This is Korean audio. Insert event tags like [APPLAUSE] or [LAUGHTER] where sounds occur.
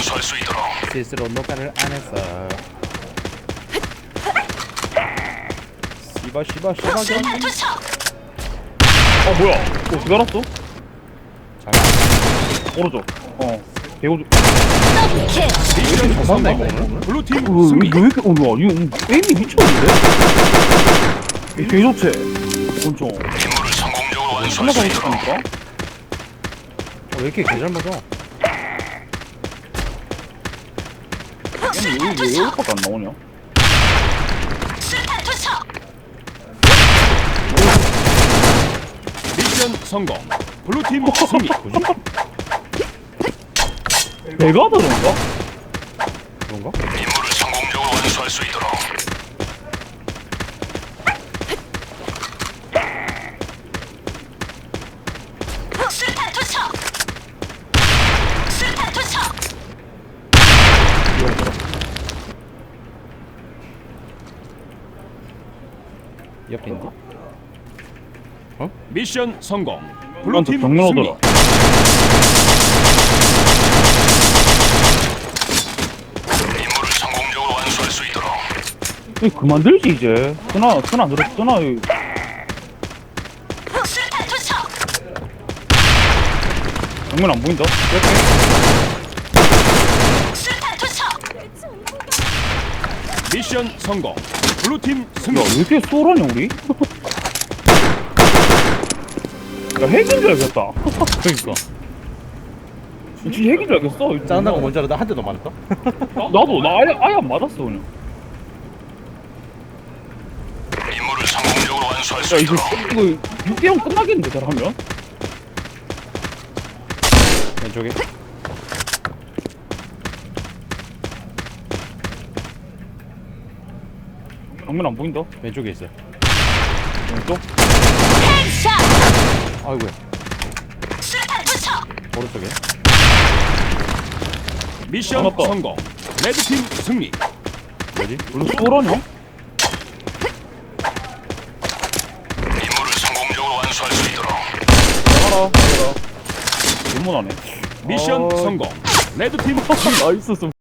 완수할 수 있도록 스스로 녹화를 안 했어. 씨바 수류탄 투척. 어 뭐야? 어 어떻게 알았어? 잘 오른쪽. 어. 개고주. 더블킬. 잘 맞나 이거? 블루팀 어, 승리. 이거 왜 이렇게 어 뭐야? 이거 음, 게임이 미쳤는데? 이게 개 좋지. 엄청. 임무를 성공적으로 완수할 하나 수더 있도록 있으니까. 어, 왜 이렇게 개잘 맞아? 얘는 왜, 왜 이렇게밖에 안 나오냐? 수류탄 투척. 미션 성공. 블루팀 승리. 내가 다른가? 그런가? 임무를 성공적으로 완수할 수 있도록 옆에 있는데? 미션 성공. 블루팀 승리. 오더라. 임무를 성공적으로 완수할 수 있도록 이거 그만 들지 이제. 쓰나 쓰나 들어 쓰나 이- 수류탄 투척. 정면 안 보인다. 수류탄 투척. 미션 성공. 블루팀 승리. 야왜 이렇게 쏘라냐 우리? 야 핵인 줄 알겠다. 그러니까. 진짜 핵인 줄 알겠어. 짠다고 뭔지 알아? 나한 대도 맞았다? 나도 나 아예 아예 안 맞았어 그냥. 임무를 성공적으로 완수할 수 이거 있도록 이거 6대0 끝나겠는데 잘하면? 왼쪽에? 정면 안 보인다. 왼쪽에 있어요. 왼쪽. 헤드샷. 아이고야. 수류탄 투척. 오른쪽에. 미션 잡았다. 성공. 레드팀 승리. 뭐지? 원래 쏘라냐? 임무를 성공적으로 완수할 수 있도록 알아. 알아. 질문하네. 미션 어. 성공. 레드팀 [LAUGHS] 나이스 좀.